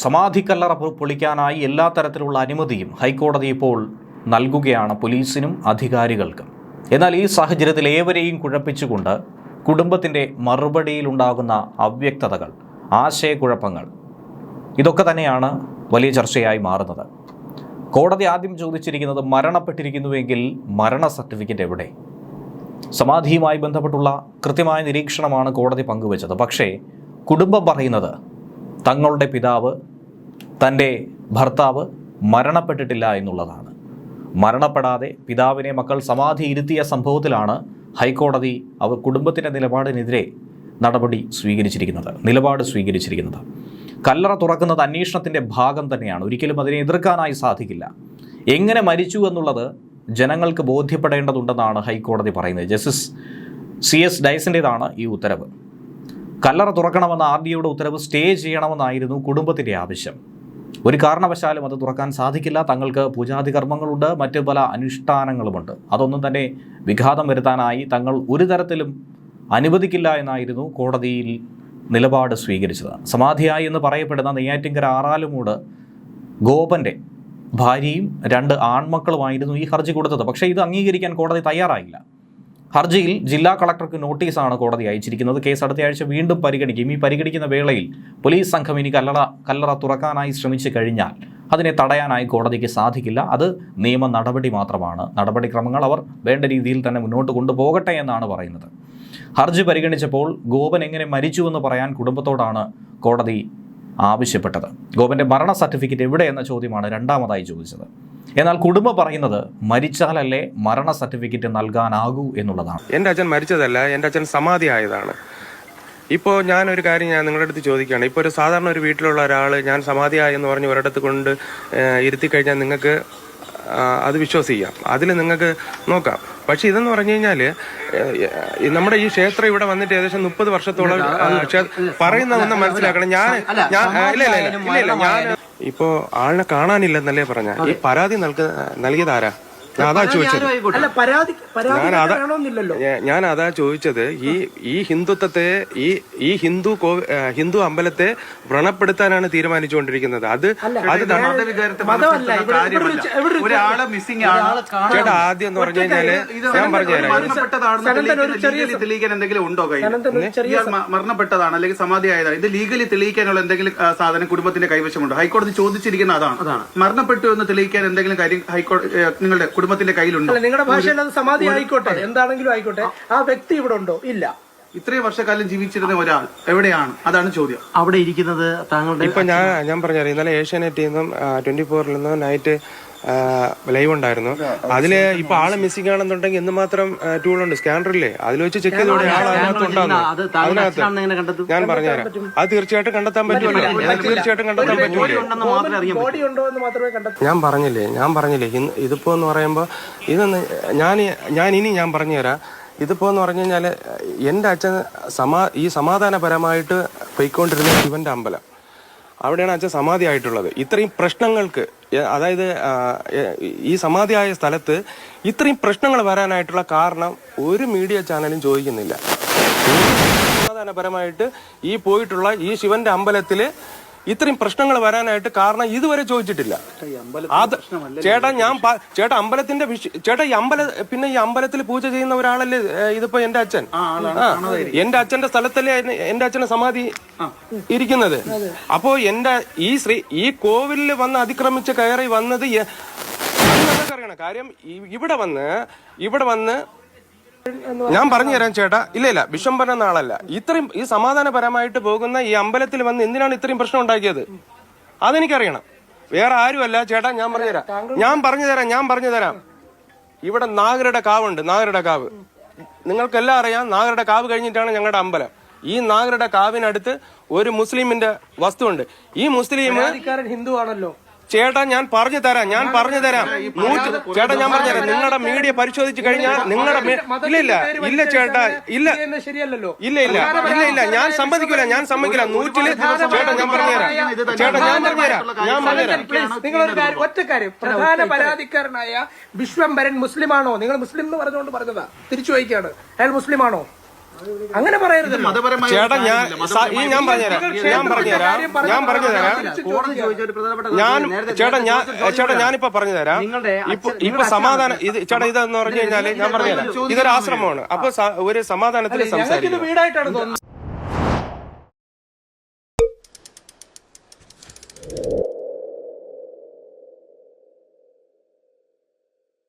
സമാധിക്കല്ലറ കല്ലറ പൊളിക്കാനായി എല്ലാ തരത്തിലുള്ള അനുമതിയും ഹൈക്കോടതി ഇപ്പോൾ നൽകുകയാണ് പോലീസിനും അധികാരികൾക്കും. എന്നാൽ ഈ സാഹചര്യത്തിൽ ഏവരെയും കുഴപ്പിച്ചുകൊണ്ട് കുടുംബത്തിന്റെ മറുപടിയിലുണ്ടാകുന്ന അവ്യക്തതകൾ ആശയക്കുഴപ്പങ്ങൾ ഇതൊക്കെ തന്നെയാണ് വലിയ ചർച്ചയായി മാറുന്നത്. കോടതി ആദ്യം ചോദിച്ചിരിക്കുന്നത് മരണപ്പെട്ടിരിക്കുന്നുവെങ്കിൽ മരണ സർട്ടിഫിക്കറ്റ് എവിടെ? സമാധിയുമായി ബന്ധപ്പെട്ടുള്ള കൃത്യമായ നിരീക്ഷണമാണ് കോടതി പങ്കുവച്ചത്. പക്ഷേ കുടുംബം പറയുന്നത് തങ്ങളുടെ പിതാവ് തന്റെ ഭർത്താവ് മരണപ്പെട്ടിട്ടില്ല എന്നുള്ളതാണ്. മരണപ്പെടാതെ പിതാവിനെ മക്കൾ സമാധി ഇരുത്തിയ സംഭവത്തിലാണ് ഹൈക്കോടതി അവർ കുടുംബത്തിന്റെ നിലപാടിനെതിരെ നടപടി സ്വീകരിച്ചിരിക്കുന്നത് നിലപാട് സ്വീകരിച്ചിരിക്കുന്നത്. കല്ലറ തുറക്കുന്നത് അന്വേഷണത്തിന്റെ ഭാഗം തന്നെയാണ്. ഒരിക്കലും അതിനെ എതിർക്കാനായി സാധിക്കില്ല. എങ്ങനെ മരിച്ചു എന്നുള്ളത് ജനങ്ങൾക്ക് ബോധ്യപ്പെടേണ്ടതുണ്ടെന്നാണ് ഹൈക്കോടതി പറയുന്നത്. ജസ്റ്റിസ് സി എസ് ഡൈസിന്റേതാണ് ഈ ഉത്തരവ്. കല്ലറ തുറക്കണമെന്ന ആർ ഡിയുടെ ഉത്തരവ് സ്റ്റേ ചെയ്യണമെന്നായിരുന്നു കുടുംബത്തിന്റെ ആവശ്യം. ഒരു കാരണവശാലും അത് തുറക്കാൻ സാധിക്കില്ല. തങ്ങൾക്ക് പൂജാതി കർമ്മങ്ങളുണ്ട് മറ്റ് പല അനുഷ്ഠാനങ്ങളുമുണ്ട്. അതൊന്നും തന്നെ വിഘാതം വരുത്താനായി തങ്ങൾ ഒരു തരത്തിലും അനുവദിക്കില്ല എന്നായിരുന്നു കോടതിയിൽ നിലപാട് സ്വീകരിച്ചത്. സമാധിയായി എന്ന് പറയപ്പെടുന്ന നെയ്യാറ്റിങ്കര ആറാലുമൂട് ഗോപന്റെ ഭാര്യയും രണ്ട് ആൺമക്കളുമായിരുന്നു ഈ ഹർജി കൊടുത്തത്. പക്ഷേ ഇത് അംഗീകരിക്കാൻ കോടതി തയ്യാറായില്ല. ഹർജിയിൽ ജില്ലാ കളക്ടർക്ക് നോട്ടീസാണ് കോടതി അയച്ചിരിക്കുന്നത്. കേസ് അടുത്തയാഴ്ച വീണ്ടും പരിഗണിക്കും. ഈ പരിഗണിക്കുന്ന വേളയിൽ പോലീസ് സംഘം ഇനി കല്ലറ കല്ലറ തുറക്കാനായി ശ്രമിച്ചു കഴിഞ്ഞാൽ അതിനെ തടയാനായി കോടതിക്ക് സാധിക്കില്ല. അത് നിയമ നടപടി മാത്രമാണ്. നടപടിക്രമങ്ങൾ അവർ വേണ്ട രീതിയിൽ തന്നെ മുന്നോട്ട് കൊണ്ടുപോകട്ടെ എന്നാണ് പറയുന്നത്. ഹർജി പരിഗണിച്ചപ്പോൾ ഗോപൻ എങ്ങനെ മരിച്ചുവെന്ന് പറയാൻ കുടുംബത്തോടാണ് കോടതി ആവശ്യപ്പെട്ടത്. ഗോപന്റെ മരണ സർട്ടിഫിക്കറ്റ് എവിടെ എന്ന ചോദ്യമാണ് രണ്ടാമതായി ചോദിച്ചത്. എന്നാൽ കുടുംബം പറയുന്നത് മരിച്ചാലല്ലേ മരണ സർട്ടിഫിക്കറ്റ് നൽകാനാകൂ എന്നുള്ളതാണ്. എന്റെ അച്ഛൻ മരിച്ചതല്ല എന്റെ അച്ഛൻ സമാധി ആയതാണ് ഇപ്പോൾ ഒരു കാര്യം ഞാൻ നിങ്ങളുടെ അടുത്ത് ചോദിക്കുകയാണ്. ഇപ്പോൾ ഒരു സാധാരണ ഒരു വീട്ടിലുള്ള ഒരാൾ ഞാൻ സമാധിയായി എന്ന് പറഞ്ഞ് ഒരിടത്ത് കൊണ്ട് ഇരുത്തി കഴിഞ്ഞാൽ നിങ്ങൾക്ക് അത് വിശ്വസിക്കാം. അതിൽ നിങ്ങൾക്ക് നോക്കാം. പക്ഷെ ഇതെന്ന് പറഞ്ഞു കഴിഞ്ഞാൽ നമ്മുടെ ഈ ക്ഷേത്രം ഇവിടെ വന്നിട്ട് ഏകദേശം മുപ്പത് വർഷത്തോളം പറയുന്ന ഒന്ന് മനസ്സിലാക്കണം. ഞാൻ ഞാൻ ഇല്ല ഇല്ല ഇല്ല ഞാൻ ഇപ്പോ ആളിനെ കാണാനില്ലെന്നല്ലേ പറഞ്ഞ? ഈ പരാതി നൽകിയതാരാ നൽകിയത് ആരാ? ഞാൻ അതാ ചോദിച്ചത്. അല്ല പരാതി പരാതി ഞാൻ അതാ ഞാൻ അതാ ചോദിച്ചത് ഈ ഈ ഹിന്ദുത്വത്തെ ഈ ഈ ഹിന്ദു കോ- ഹിന്ദു അമ്പലത്തെ വ്രണപ്പെടുത്താനാണ് തീരുമാനിച്ചുകൊണ്ടിരിക്കുന്നത്. അത് അത് ത- മതവികാരത്തെ മതമല്ല, ഇവിടെ- ഇവിടെ ഒരു- ഇവിടെ ഒരു- ഒരാൾ മിസ്സിംഗ് ആണ്. ചേട്ടാ ആദ്യം എന്ന് പറഞ്ഞു കഴിഞ്ഞാൽ ഇത് ഞാൻ പറഞ്ഞുതരാം. മരണപ്പെട്ടതാണെന്ന് സനന്തൻ ഒരു തെളിയിക്കുന്ന- ചെറിയ legally തെളിയിക്കാൻ എന്തെങ്കിലും ഉണ്ടോ കയ്യിൽ? സനന്തൻ ഒരു ചെറിയ ഇയാൾ മ- മരണപ്പെട്ടതാണ് അല്ലെങ്കിൽ സമാധി ആയതാണ് ഇത് ലീഗലി തെളിയിക്കാനുള്ള എന്തെങ്കിലും ആ, സാധനം കുടുംബത്തിന്റെ കൈവശമുണ്ടോ? ഹൈക്കോടതി ചോദിച്ചിരിക്കുന്ന അതാണ്. മരണപ്പെട്ടു എന്ന് തെളിയിക്കാൻ എന്തെങ്കിലും കാര്യം ഹൈക്കോടതി ഏ, നിങ്ങളുടെ കുടുംബത്തിന്റെ കയ്യിലുണ്ട്? അല്ല നിങ്ങളുടെ ഭാഷയിൽ അത് സമാധി ആയിക്കോട്ടെ എന്താണെങ്കിലും ആയിക്കോട്ടെ. ആ വ്യക്തി ഇവിടെ ഉണ്ടോ? ഇല്ല. ഇത്രയും വർഷക്കാലം ജീവിച്ചിരുന്ന ഒരാൾ എവിടെയാണ്? അതാണ് ചോദ്യം. അവിടെ ഇരിക്കുന്നത് താങ്കളുടെ ഇപ്പൊ ഞാൻ ഞാൻ പറഞ്ഞു ഇന്നലെ ഏഷ്യാനെറ്റിൽ നിന്നും ട്വന്റി ഫോറിൽ നിന്നും നൈറ്റ് ലൈവ് ഉണ്ടായിരുന്നു. അതിൽ ഇപ്പൊ ആൾ മിസ്സിംഗ് ആണെന്നുണ്ടെങ്കിൽ എന്ന് മാത്രം ടൂൾ ഉണ്ട്. സ്കാനറില്ലേ അതിൽ വെച്ച് ചെക്ക് ചെയ്തോടെ ആൾ അതിനകത്ത് അതിനകത്ത് ഞാൻ പറഞ്ഞുതരാം. അത് തീർച്ചയായിട്ടും കണ്ടെത്താൻ പറ്റുമല്ലോ അത് തീർച്ചയായിട്ടും കണ്ടെത്താൻ പറ്റൂലേ. ഉണ്ടെന്ന് മാത്രമേ അറിയാൻ ബോഡി ഉണ്ടോ എന്ന് മാത്രമേ കണ്ടെത്തൂ. ഞാൻ പറഞ്ഞില്ലേ? ഞാൻ പറഞ്ഞില്ലേ? ഇതിപ്പോ എന്ന് പറയുമ്പോ ഇതൊന്ന് ഞാൻ ഞാൻ ഇനി ഞാൻ പറഞ്ഞുതരാം. ഇതിപ്പോ എന്ന് പറഞ്ഞു കഴിഞ്ഞാൽ എന്റെ അച്ഛൻ സമാ ഈ സമാധാനപരമായിട്ട് പോയിക്കൊണ്ടിരുന്ന ശിവന്റെ അമ്പലം. അവിടെയാണ് അച്ഛൻ സമാധി ആയിട്ടുള്ളത് ഇത്രയും പ്രശ്നങ്ങൾക്ക് അതായത് ഈ സമാധിയായ സ്ഥലത്ത് ഇത്രയും പ്രശ്നങ്ങൾ വരാനായിട്ടുള്ള കാരണം ഒരു മീഡിയ ചാനലും ചോദിക്കുന്നില്ല. സമാധാനപരമായിട്ട് ഈ പോയിട്ടുള്ള ഈ ശിവന്റെ അമ്പലത്തിൽ ഇത്രയും പ്രശ്നങ്ങൾ വരാനായിട്ട് കാരണം ഇതുവരെ ചോദിച്ചിട്ടില്ല. അത് ചേട്ടാ ഞാൻ ചേട്ടാ അമ്പലത്തിന്റെ വിഷ- ചേട്ടാ ഈ അമ്പല പിന്നെ ഈ അമ്പലത്തിൽ പൂജ ചെയ്യുന്ന ഒരാളല്ലേ ഇതിപ്പോ എന്റെ അച്ഛൻ? എന്റെ അച്ഛന്റെ സ്ഥലത്തല്ലേ എന്റെ അച്ഛന്റെ സമാധി ഇരിക്കുന്നത്. അപ്പോ എന്റെ ഈ ശ്രീ ഈ കോവിലിൽ വന്ന് അതിക്രമിച്ച് കയറി വന്നത് അറിയണം? കാര്യം ഇവിടെ വന്ന് ഇവിടെ വന്ന് ഞാൻ പറഞ്ഞു തരാം ചേട്ടാ. ഇല്ല ഇല്ല. വിശ്വംഭരൻ നാളല്ല. ഇത്രയും ഈ സമാധാനപരമായിട്ട് പോകുന്ന ഈ അമ്പലത്തിൽ വന്ന് എന്തിനാണ് ഇത്രയും പ്രശ്നം ഉണ്ടാക്കിയത്? അതെനിക്കറിയണം. വേറെ ആരുമല്ല. ചേട്ടാ ഞാൻ പറഞ്ഞു തരാം. ഞാൻ പറഞ്ഞു തരാം ഞാൻ പറഞ്ഞു തരാം. ഇവിടെ നാഗരുടെ കാവുണ്ട്. നാഗരുടെ കാവ്. നിങ്ങൾക്കെല്ലാം അറിയാം നാഗരുടെ കാവ് കഴിഞ്ഞിട്ടാണ് ഞങ്ങളുടെ അമ്പലം. ഈ നാഗരുടെ കാവിനടുത്ത് ഒരു മുസ്ലിമിന്റെ വസ്തുണ്ട് ഈ മുസ്ലിം ഹിന്ദു ആണല്ലോ ചേട്ടാ ഞാൻ പറഞ്ഞു തരാം ഞാൻ പറഞ്ഞു തരാം. നൂറ്റി ചേട്ടാ ഞാൻ പറഞ്ഞു തരാം നിങ്ങളുടെ മീഡിയ പരിശോധിച്ചു കഴിഞ്ഞാൽ നിങ്ങളുടെ ഇല്ല ഇല്ല ഇല്ല ചേട്ടാ ഇല്ല. ശരിയല്ലല്ലോ. ഇല്ല ഇല്ല ഇല്ല ഇല്ല. ഞാൻ സമ്മതിക്കില്ല ഞാൻ സമ്മതിക്കില്ല നൂറ്റിൽ ചേട്ടാ ഞാൻ പറഞ്ഞുതരാം ചേട്ടാ ഞാൻ പറഞ്ഞുതരാം ഞാൻ പറഞ്ഞുതരാം തരാം. നിങ്ങളൊരു കാര്യം ഒറ്റ കാര്യം. പ്രധാന പരാതിക്കാരനായ വിശ്വംഭരൻ മുസ്ലിമാണോ? നിങ്ങൾ മുസ്ലിം എന്ന് പറഞ്ഞുകൊണ്ട് പറഞ്ഞതാ. തിരിച്ചു ചോദിക്കുകയാണ്. അയാൾ മുസ്ലിമാണോ? അങ്ങനെ പറയരുത്. മതപരമായ ചേട്ടാ ഞാൻ ഈ ഞാൻ പറഞ്ഞുതരാം. ഞാൻ പറഞ്ഞുതരാം. ഞാൻ പറഞ്ഞുതരാം. ഞാൻ ചേട്ടാ ഞാൻ ചേട്ടാ ഞാനിപ്പോ പറഞ്ഞു തരാം ഇപ്പൊ ഇപ്പൊ സമാധാനം ഇത് ചേട്ടാ ഇതെന്ന് പറഞ്ഞു കഴിഞ്ഞാൽ ഞാൻ പറഞ്ഞുതരാം. ഇതൊരു ആശ്രമമാണ്. അപ്പൊ ഒരു സമാധാനത്തിൽ സംസാരിക്കും. വീടായിട്ടാണ് തോന്നുന്നത്.